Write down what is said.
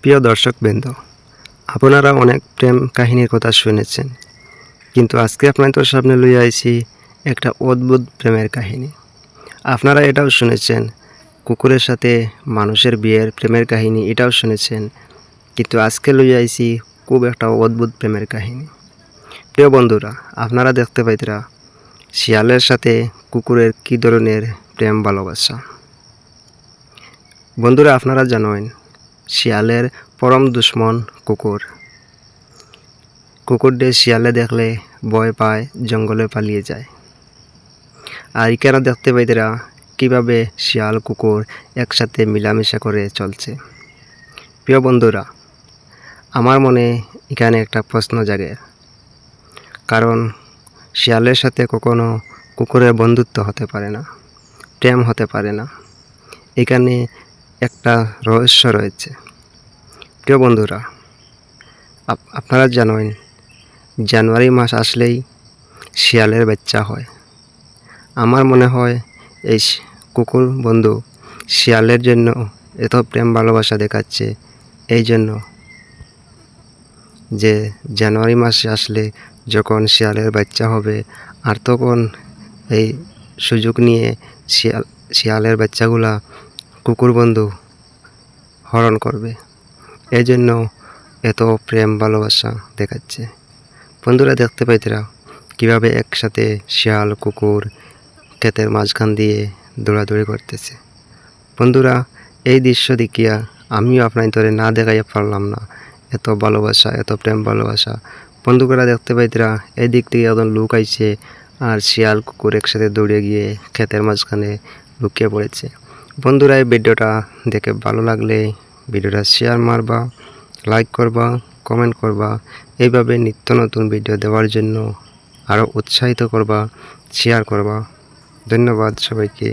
প্রিয় দর্শকবৃন্দ, আপনারা অনেক প্রেম কাহিনীর কথা শুনেছেন, কিন্তু আজকে আপনাদের সামনে লইয়া আইছি একটা অদ্ভুত প্রেমের কাহিনী। আপনারা এটাও শুনেছেন, কুকুরের সাথে মানুষের বিয়ের প্রেমের কাহিনী এটাও শুনেছেন, কিন্তু আজকে লইয়া আইছি খুব একটা অদ্ভুত প্রেমের কাহিনী। প্রিয় বন্ধুরা, আপনারা দেখতে পাইতরা, শিয়ালের সাথে কুকুরের কী ধরনের প্রেম ভালোবাসা। বন্ধুরা, আপনারা জানেন শিয়ালের পরম দুশ্মন কুকুর। কুকুরদের শিয়ালে দেখলে ভয় পায়, জঙ্গলে পালিয়ে যায়। আর এখানে দেখতে পাইতেরা কীভাবে শিয়াল কুকুর একসাথে মিলামেশা করে চলছে? প্রিয় বন্ধুরা, আমার মনে এখানে একটা প্রশ্ন জাগে। কারণ শিয়ালের সাথে কখনো কুকুরের বন্ধুত্ব হতে পারে না, প্রেম হতে পারে না। এখানে একটা রহস্য রয়েছে। প্রিয় বন্ধুরা, আপ- আপনারা জানেন, জানুয়ারি মাস আসলেই শিয়ালের বাচ্চা হয়। আমার মনে হয় এই কুকুর বন্ধু শিয়ালের জন্য এত প্রেম ভালোবাসা দেখাচ্ছে এই জন্য যে জানুয়ারি মাসে আসলে যখন শিয়ালের বাচ্চা হবে আর তখন এই সুযোগ নিয়ে শিয়াল, শিয়ালের বাচ্চাগুলা কুকুর বন্ধু হরণ করবে। এই জন্য এত প্রেম, ভালোবাসা দেখাচ্ছে। বন্ধুরা, দেখতে পাইতেরা কীভাবে একসাথে শিয়াল, কুকুর ক্ষেতের মাঝখান দিয়ে দৌড়াদৌড়ি করতেছে। বন্ধুরা, এই দৃশ্য দেখিয়া আমিও আপনার ধরে না দেখাইয়া পারলাম না। এত ভালোবাসা, এত প্রেম, ভালোবাসা। বন্ধুরা দেখতে পাইতেরা এই দিক থেকে একজন লোক আইছে আর শিয়াল, কুকুর একসাথে দৌড়ে গিয়ে ক্ষেতের মাঝখানে লুকিয়ে পড়েছে। বন্ধুরা, এই ভিডিওটা দেখে ভালো লাগলে ভিডিওটা শেয়ার মারবা লাইক করবা কমেন্ট করবা। এইভাবে নিত্য নতুন ভিডিও দেওয়ার জন্য আরও উৎসাহিত করবা শেয়ার করবা। ধন্যবাদ সবাইকে।